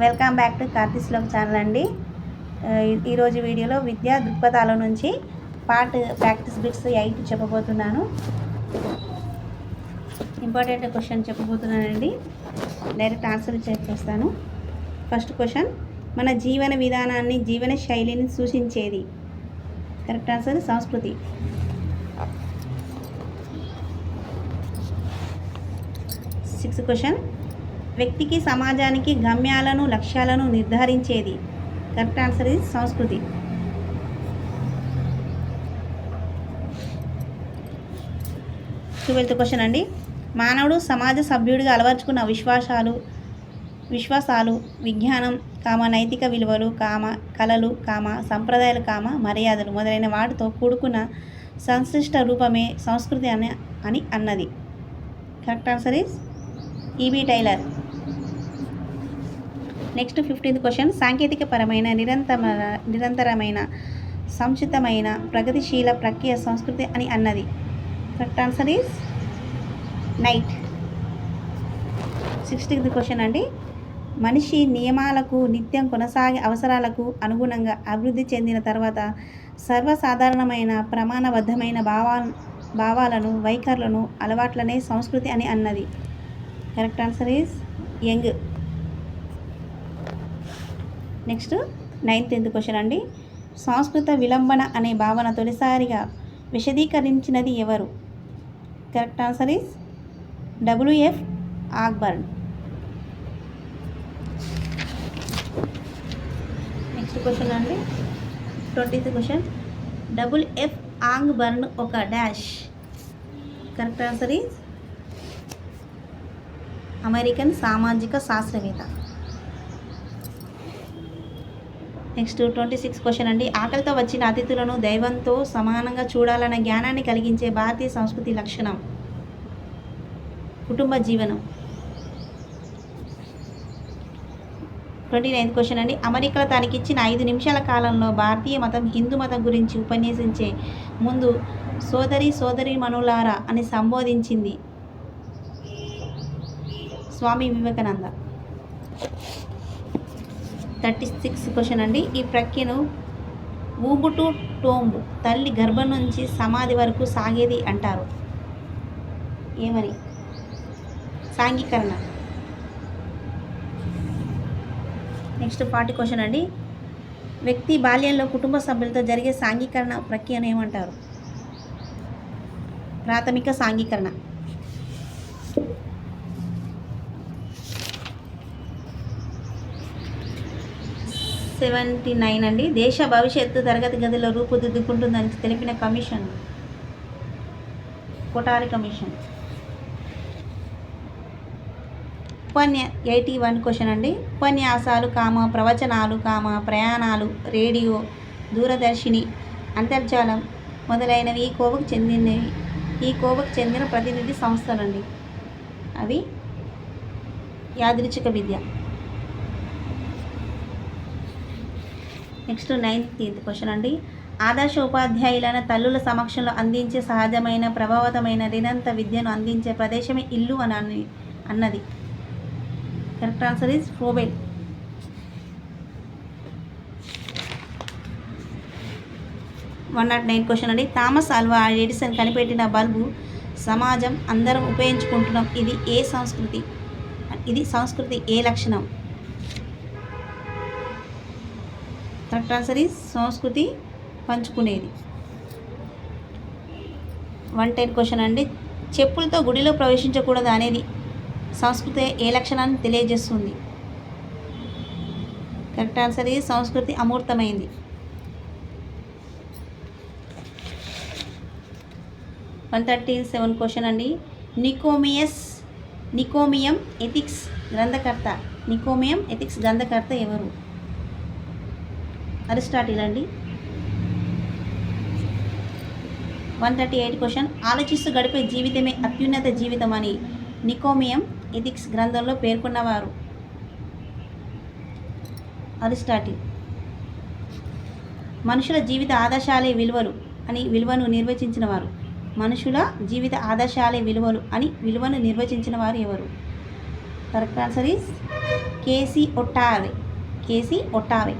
Welcome back to Karthislok channel అండి. ఈరోజు వీడియోలో విద్యా దృక్పథాల నుంచి పార్ట్ ప్రాక్టీస్ బిట్స్ ఎయిట్ చెప్పబోతున్నాను. ఇంపార్టెంట్ క్వశ్చన్ చెప్పబోతున్నానండి. డైరెక్ట్ ఆన్సర్ చెప్పేస్తాను ఫస్ట్ క్వశ్చన్ మన జీవన విధానాన్ని జీవన శైలిని సూచించేది? కరెక్ట్ ఆన్సర్ సంస్కృతి. సిక్స్త్ క్వశ్చన్ వ్యక్తికి సమాజానికి గమ్యాలను లక్ష్యాలను నిర్ధారించేది. కరెక్ట్ ఆన్సర్ ఇది సంస్కృతి. ట్వెల్త్ క్వశ్చన్ అండి. మానవుడు సమాజ సభ్యుడిగా అలవర్చుకున్న విశ్వాసాలు విశ్వాసాలు విజ్ఞానం కామ నైతిక విలువలు కామ కళలు కామ సంప్రదాయాలు కామ మర్యాదలు మొదలైన వాటితో కూడుకున్న సంశ్లిష్ట రూపమే సంస్కృతి అని అని అన్నది. Correct answer is E B Tylor. Next fifteenth question. సాంకేతికపరమైన నిరంతర నిరంతరమైన సంచితమైన ప్రగతిశీల ప్రక్రియ సంస్కృతి అని అన్నది. Correct answer is Knight sixteenth question అండి. మనిషి నియమాలకు నిత్యం కొనసాగే అవసరాలకు అనుగుణంగా అభివృద్ధి చెందిన తర్వాత సర్వసాధారణమైన ప్రమాణబద్ధమైన భావా భావాలను వైఖరులను అలవాట్లనే సంస్కృతి అని అన్నది. Correct answer is Young. Next ninth tenth question అండి. సంస్కృత విలంబన అనే భావన తొలిసారిగా విశదీకరించినది ఎవరు? Correct answer is W F Ogburn. Next question అండి. Twentieth question. Double F Ogburn ఒక dash. Correct answer is American సామాజిక శాస్త్రవేత్త. నెక్స్ట్ ట్వంటీ సిక్స్ క్వశ్చన్ అండి. ఆకలితో వచ్చిన అతిథులను దైవంతో సమానంగా చూడాలన్న జ్ఞానాన్ని కలిగించే భారతీయ సంస్కృతి లక్షణం. కుటుంబ జీవనం. ట్వంటీ నైన్త్ క్వశ్చన్ అండి. అమెరికాలో తనకిచ్చిన ఐదు నిమిషాల కాలంలో భారతీయ మతం హిందూ మతం గురించి ఉపన్యసించే ముందు సోదరి సోదరి మనులారా అని సంబోధించింది Swami Vivekananda. Thirty six question అండి. ఈ ప్రక్రియను ఊబుటు టోంబు తల్లి గర్భం నుంచి సమాధి వరకు సాగేది అంటారు. ఏమని? సాంఘీకరణ. నెక్స్ట్ పార్టీ క్వశ్చన్ అండి. వ్యక్తి బాల్యంలో కుటుంబ సభ్యులతో జరిగే సాంఘీకరణ ప్రక్రియను ఏమంటారు? ప్రాథమిక సాంఘీకరణ. సెవెంటీ నైన్ అండి. దేశ భవిష్యత్తు తరగతి గదిలో రూపుదిద్దుకుంటుందని తెలిపిన కమిషన్. కొటారి కమిషన్. ఉపన్య ఎయిటీ వన్ క్వశ్చన్ అండి. ఉపన్యాసాలు కామ ప్రవచనాలు కామ ప్రయాణాలు రేడియో దూరదర్శిని అంతర్జాలం మొదలైనవి ఈ కోవకు చెందినవి. ఈ కోవకు చెందిన ప్రతినిధి సంస్థలండి. అవి యాదృచ్ఛిక విద్య. నెక్స్ట్ నైన్త్ క్వశ్చన్ అండి. ఆదర్శ ఉపాధ్యాయులైన తల్లుల సమక్షంలో అందించే సహజమైన ప్రభావితమైన రినంత విద్యను అందించే ప్రదేశమే ఇల్లు అని అన్నది. Correct answer is Froebel one naught nine question అండి. థామస్ అల్వా ఎడిసన్ కనిపెట్టిన బల్బు సమాజం అందరం ఉపయోగించుకుంటున్నాం. ఇది ఏ సంస్కృతి? ఇది సంస్కృతి ఏ లక్షణం? కరెక్ట్ సంస్కృతి పంచుకునేది. వన్ టెన్ క్వశ్చన్ అండి. చెప్పులతో గుడిలో ప్రవేశించకూడదు అనేది సంస్కృతి ఏ లక్షణాన్ని తెలియజేస్తుంది? కరెక్ట్ ఆన్సర్ ఇది సంస్కృతి అమూర్తమైంది. వన్ థర్టీ సెవెన్ క్వశ్చన్ అండి. నికోమియస్ నికోమియం ఎథిక్స్ గ్రంథకర్త. నికోమియం ఎథిక్స్ గ్రంథకర్త ఎవరు? అరిస్టాటిల్ అండి వన్ థర్టీ ఎయిట్ క్వశ్చన్ ఆలోచిస్తూ గడిపే జీవితమే అత్యున్నత జీవితం అని నికోమియం ఎథిక్స్ గ్రంథంలో పేర్కొన్నవారు. అరిస్టాటిల్ మనుషుల జీవిత ఆదర్శాలే విలువలు అని విలువను నిర్వచించిన వారు మనుషుల జీవిత ఆదర్శాలే విలువలు అని విలువను నిర్వచించిన వారు ఎవరు correct answer is K C Ottaway K C Ottaway